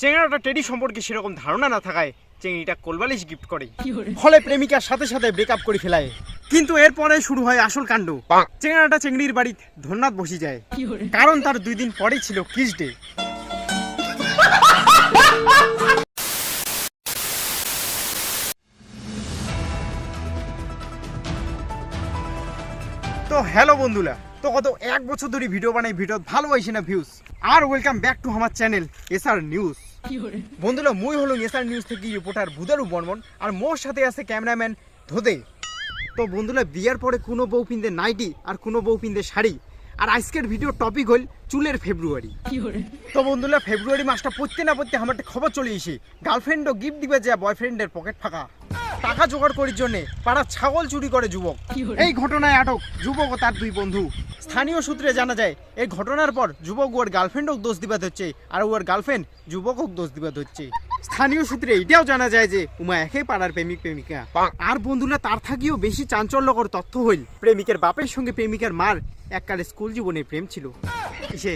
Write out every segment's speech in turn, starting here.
চেংড়াটা teddy সম্পর্কে সেরকম ধারণা না থাকায় চেংড়িটা কোলবালিশ গিফট করে। ফলে প্রেমিকার সাথে সাথে ব্রেকআপ করে ফেলায়। কিন্তু এরপরে শুরু হয় আসল কাণ্ড। চেংড়াটা চেংড়ির বাড়িতে ধন্যাত বসে যায়। কারণ তার দুই দিন পরেই ছিল কিস ডে তো হ্যালো বন্ধুরা তো কত এক বছর ধরে ভিডিও বানাই ভিডিও ভালোবাসি না ভিউজ আর ওয়েলকাম ব্যাক টু আমার চ্যানেল এসআর নিউজ বন্ধুরা মুই হলো এসআর নিউজ থেকে রিপোর্টার বুদারু বর্মন আর মোর সাথে আছে ক্যামেরাম্যান ধোদে। তো বন্ধুরা বিয়ার পরে কোনো বউ পিনতে নাইটি আর কোনো বউ পিনতে শাড়ি। আর আজকের ভিডিও টপিক হল চুলের ফেব্রুয়ারি তো বন্ধুরা ফেব্রুয়ারি মাসটা পড়তে না পড়তে আমার একটা খবর চলে এসে গার্লফ্রেন্ডও গিফট দিবে যে বয়ফ্রেন্ডের পকেট ফাঁকা। টাকা জোগাড় করার জন্য পাড়ার ছাগল চুরি করে যুবক। এই ঘটনায় আটক যুবক ও তার দুই বন্ধু। স্থানীয় সূত্রে জানা যায় এই ঘটনার পর যুবক ওর গার্লফ্রেন্ডও দোষ দিবাদ হচ্ছে আর ওর গার্লফ্রেন্ড যুবকক দোষ দিবাদ হচ্ছে। স্থানীয় সূত্রে এটাও জানা যায় যে উমা একই পাড়ার প্রেমিক প্রেমিকা। আর বন্ধুরা তার থাকিও বেশি চাঞ্চল্যকর তথ্য হইল। প্রেমিকের বাপের সঙ্গে প্রেমিকার মার এককালে স্কুল জীবনে প্রেম ছিল। সে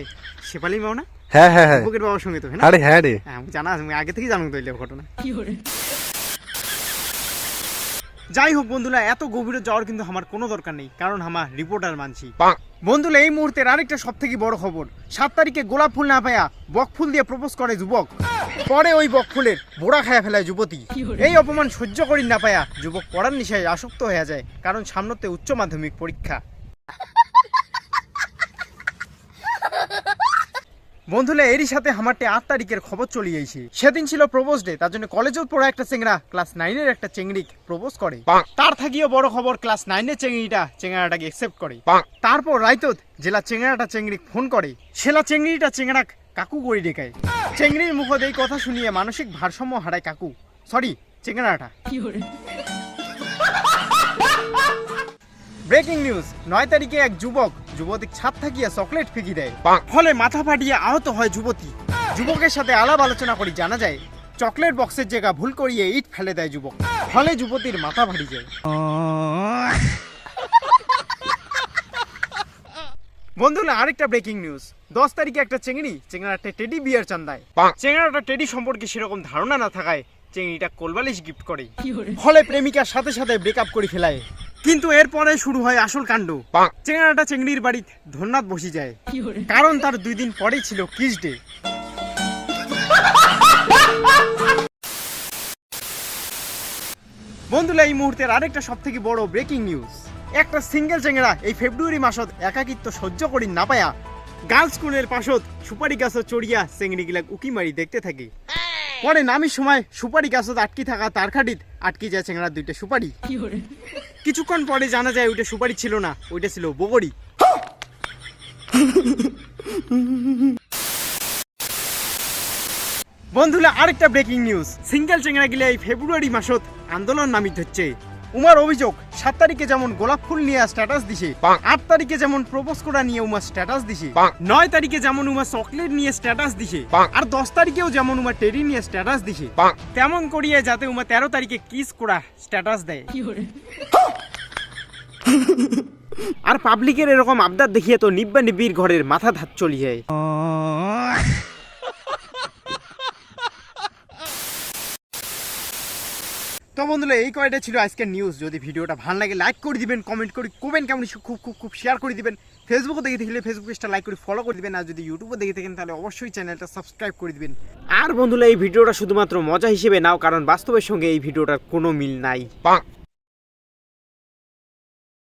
শেফালি মাও না হ্যাঁ হ্যাঁ হ্যাঁ। যুবকের বাবার সঙ্গে তো হ্যাঁ না? আরে হ্যাঁ রে। হ্যাঁ আমি জানা আগে থেকেই জানো তো এই ঘটনা। যাই হোক বন্ধুরা এত গভীরে যাওয়ার কিন্তু আমার কোনো দরকার নেই কারণ আমার রিপোর্টার মানছি। বন্ধুরা এই মুহূর্তের আরেকটা সব থেকে বড় খবর সাত তারিখে গোলাপ ফুল না পায়া বক ফুল দিয়ে প্রপোজ করে যুবক। পরে ওই বকফুলের বোড়া খায়া ফেলায় যুবতী। এই অপমান সহ্য করি না পায়া যুবক পড়ার নিশায় আসক্ত হয়ে যায় কারণ সামনেতে উচ্চ মাধ্যমিক পরীক্ষা। বন্ধুরা এরই সাথে আমারটে আট তারিখের খবর চলে আইছে। সেদিন ছিল প্রপোজ ডে তার জন্য কলেজেও পড়া একটা চেংড়া ক্লাস নাইনের একটা চেংড়ি প্রপোজ করে। তার থাকিও বড় খবর ক্লাস নাইনের চেংড়িটা চেংড়াটাকে একসেপ্ট করে। তারপর রাইতত জেলা চেংড়াটা চেংড়ি ফোন করে। সেলা চেংড়িটা চেংড়া কাকু করে ডেকায় চেংড়ির মুখত এই কথা শুনিয়ে মানসিক ভারসাম্য হারায় কাকু। সরি চেংড়াটা। ব্রেকিং নিউজ নয় তারিখে এক যুবক যুবতীর ছাদ থাকিয়া চকলেট ফেঁকি দেয়। ফলে মাথা ফাটিয়ে আহত হয় যুবতী। যুবকের সাথে আলাপ আলোচনা করি জানা যায় চকলেট বক্সের জায়গা ভুল করিয়ে ইট ফেলে দেয় যুবক। ফলে যুবতীর মাথা ফাটি যায়। বন্ধুরা আরেকটা ব্রেকিং নিউজ দশ তারিখে একটা চেংড়ি চেংড়াটা টেডি বিয়ার চান্দায়। চেংড়াটা টেডি সম্পর্কে সেরকম ধারণা না থাকায় চেংড়িটা কোলবালিশ গিফট করে। ফলে প্রেমিকার সাথে সাথে ব্রেকআপ করে ফেলায়। কিন্তু এরপরে শুরু হয় আসল কাণ্ড। চেংড়াটা চেংড়ির বাড়িতে ধন্যাত বসে যায়। কারণ তার দুই দিন পরেই ছিল কিস ডে। বন্ধুরা এই মুহূর্তের আরেকটা সব থেকে বড় ব্রেকিং নিউজ একটা সিঙ্গেল চেংড়া এই ফেব্রুয়ারি মাসত একাকিত্ব সহ্য করি না পায়া। গার্লস স্কুলের পাশত সুপারি গাছত চড়িয়া চেংড়ি গিলাক উকি মারি দেখতে থাকে। পরে নামির সময় সুপারি গাছত আটকি থাকা তার খাটিত আটকি যায় চেংড়ার দুইটা সুপারি। কিছুক্ষণ পরে জানা যায় ওইটা সুপারি ছিল না ওইটা ছিল বগরি। বন্ধুরা আরেকটা ব্রেকিং নিউজ সিঙ্গেল চেংড়া গিলে এই ফেব্রুয়ারি মাসত আন্দোলন নামিত হচ্ছে। উমার অভিযোগ সাত তারিখে যেমন গোলাপ ফুল নিয়ে স্ট্যাটাস দিছে আট তারিখে যেমন প্রপোজ করা নিয়ে উমার স্ট্যাটাস দিছে নয় তারিখে যেমন উমার চকলেট নিয়ে স্ট্যাটাস দিছে আর দশ তারিখেও যেমন উমার টেরি নিয়ে স্ট্যাটাস দিছে তেমন করিয়ে যাতে উমা তেরো তারিখে কিস করা স্ট্যাটাস দেয়। আর পাবলিকের এরকম আবদার দেখিয়ে তো নিব্বা নিবির ঘরের মাথা ধাত চলি যায় তো বন্ধুরা, এই কয়টা ছিল আজকের নিউজ যদি ভিডিওটা ভালো লাগে লাইক করে দিবেন কমেন্ট করে কমেন্ট কেমন খুব খুব খুব শেয়ার করে দিবেন। ফেসবুকে দেখে থাকলে ফেসবুক পেজটা লাইক করে ফলো করে দিবেন, আর যদি ইউটিউবে দেখে থাকেন, তাহলে অবশ্যই চ্যানেলটা সাবস্ক্রাইব করে দিবেন। আর বন্ধুরা, এই ভিডিওটা শুধুমাত্র মজা হিসেবে নাও, কারণ বাস্তবের সঙ্গে এই ভিডিওটার কোনো মিল নাই।